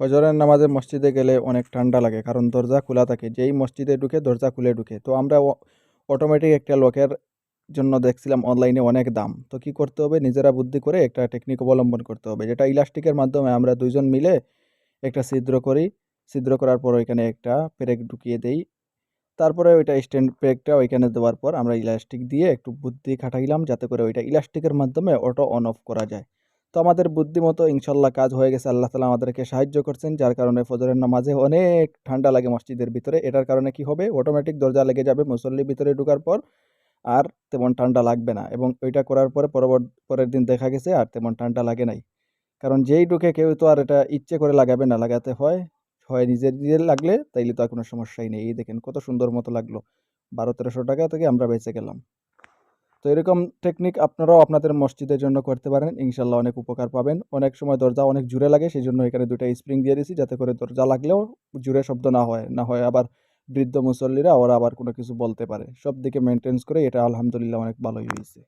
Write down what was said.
ফজরের নামাজে মসজিদে গেলে অনেক ঠান্ডা লাগে, কারণ দরজা খোলা থাকে, যেই মসজিদে ঢুকে দরজা খুলে ঢুকে। তো আমরা অটোমেটিক একটা লোকের জন্য দেখছিলাম অনলাইনে অনেক দাম। তো কি করতে হবে? নিজেরা বুদ্ধি করে একটা টেকনিক অবলম্বন করতে হবে, যেটা ইলাস্টিকের মাধ্যমে আমরা দুইজন মিলে একটা ছিদ্র করি। ছিদ্র করার পর ওইখানে একটা পেরেক ঢুকিয়ে দেই। তারপরে ওইটা স্ট্যান্ড পেরেকটা ওইখানে দেওয়ার পর আমরা ইলাস্টিক দিয়ে একটু বুদ্ধি খাটাইলাম, যাতে করে ওইটা ইলাস্টিকের মাধ্যমে অটো অন অফ করা যায়। তো আমাদের বুদ্ধিমতো ইনশাল্লাহ কাজ হয়ে গেছে। আল্লাহ তালা আমাদেরকে সাহায্য করছেন, যার কারণে ফজরের নামাজে অনেক ঠান্ডা লাগে মসজিদের ভিতরে। এটার কারণে কি হবে? অটোমেটিক দরজা লেগে যাবে মুসল্লির ভিতরে ঢোকার পর, আর তেমন ঠান্ডা লাগবে না। এবং ওইটা করার পরে পরবর্তী পরের দিন দেখা গেছে আর তেমন ঠান্ডা লাগে নাই। কারণ যেই ঢুকে কেউ তো আর এটা ইচ্ছে করে লাগাবে না, লাগাতে হয়। হয় নিজের নিজের লাগলে, তাইলে তো আর কোনো সমস্যাই নেই। এই দেখেন কত সুন্দর মতো লাগল। বারো তেরোশো টাকা থেকে আমরা বেঁচে গেলাম। তো এরকম টেকনিক আপনারাও আপনাদের মসজিদের জন্য করতে পারেন। ইনশাল্লাহ অনেক উপকার পাবেন। অনেক সময় দরজা অনেক জুড়ে লাগে সেই জন্য এখানে দুটা স্প্রিং দিয়ে দিয়েছি যাতে করে দরজা লাগলেও জুড়ে শব্দ না হয় না হয় আবার বৃদ্ধ মুসল্লিরা, ওরা আবার কোনো কিছু বলতে পারে। সব দিকে মেনটেন্স করে এটা আলহামদুলিল্লাহ অনেক ভালোই হয়েছে।